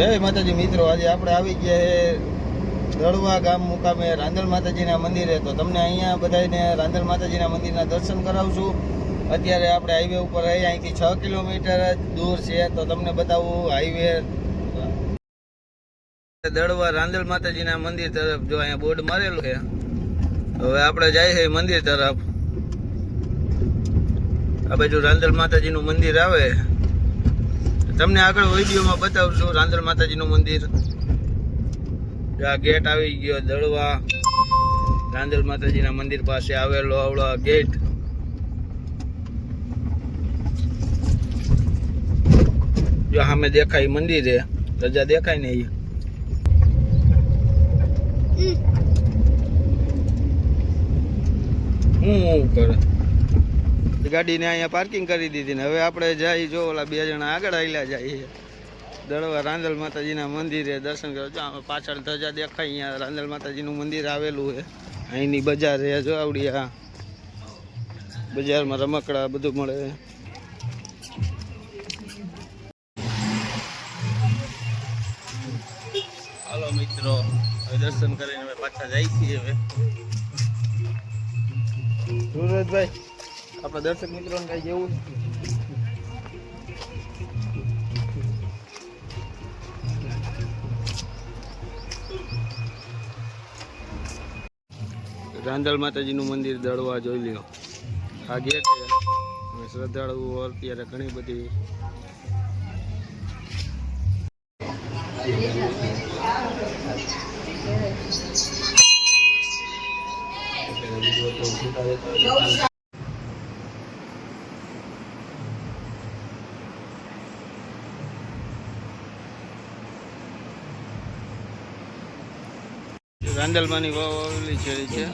જય માતાજી મિત્રો, આજે આપણે આવી ગયા છે દળવા ગામ મુકામે રાંદલ માતાજીના મંદિરે. તો તમને અહીંયા બધાને રાંદલ માતાજીના મંદિરના દર્શન કરાવશું. અત્યારે આપણે હાઈવે ઉપર રહી અહીંથી છ કિલોમીટર દૂર છે. તો તમને બતાવું, હાઈવે દળવા રાંદલ માતાજીના મંદિર તરફ જો અહીંયા બોર્ડ મારેલું છે. હવે આપણે જાય છે મંદિર તરફ. આ બાજુ રાંદલ માતાજીનું મંદિર આવે. તમને આગળ વિડીયોમાં બતાવશું રાંદલ માતાજીનું મંદિર. આ ગેટ આવી ગયો દળવા. રાંદલ માતાજીના મંદિર પાસે આવેલો આવડો આ ગેટ. જો સામે દેખાય મંદિર છે રજા દેખાય ને અહીંયા હું હું કરે? ગાડીને અહીંયા પાર્કિંગ કરી દીધી ને. હવે આપણે જઈ જો ઓલા બે જણા આગળ આવેલા જાય દળવા રાંદલ માતાજીના મંદિરે દર્શન કરવા. જો આમાં પાછળ ધજા દેખાય અહીંયા. રાંદલ માતાજીનું મંદિર આવેલું છે. અહીંની બજાર છે જો આવડી બજારમાં રમકડા બધું મળે હાલો મિત્રો, હવે દર્શન કરીને હવે પાછા જાય છીએ હવે. સુરજભાઈ. આપણા દર્શક મિત્રોને કઈ જેવું રાંદલ માતાજીનું મંદિર દળવા જોઈ લ્યો. આ ગેટ છે. શ્રદ્ધાળુઓ અત્યારે ઘણી બધી. રાંદલમાંની વાવ આવેલી છે.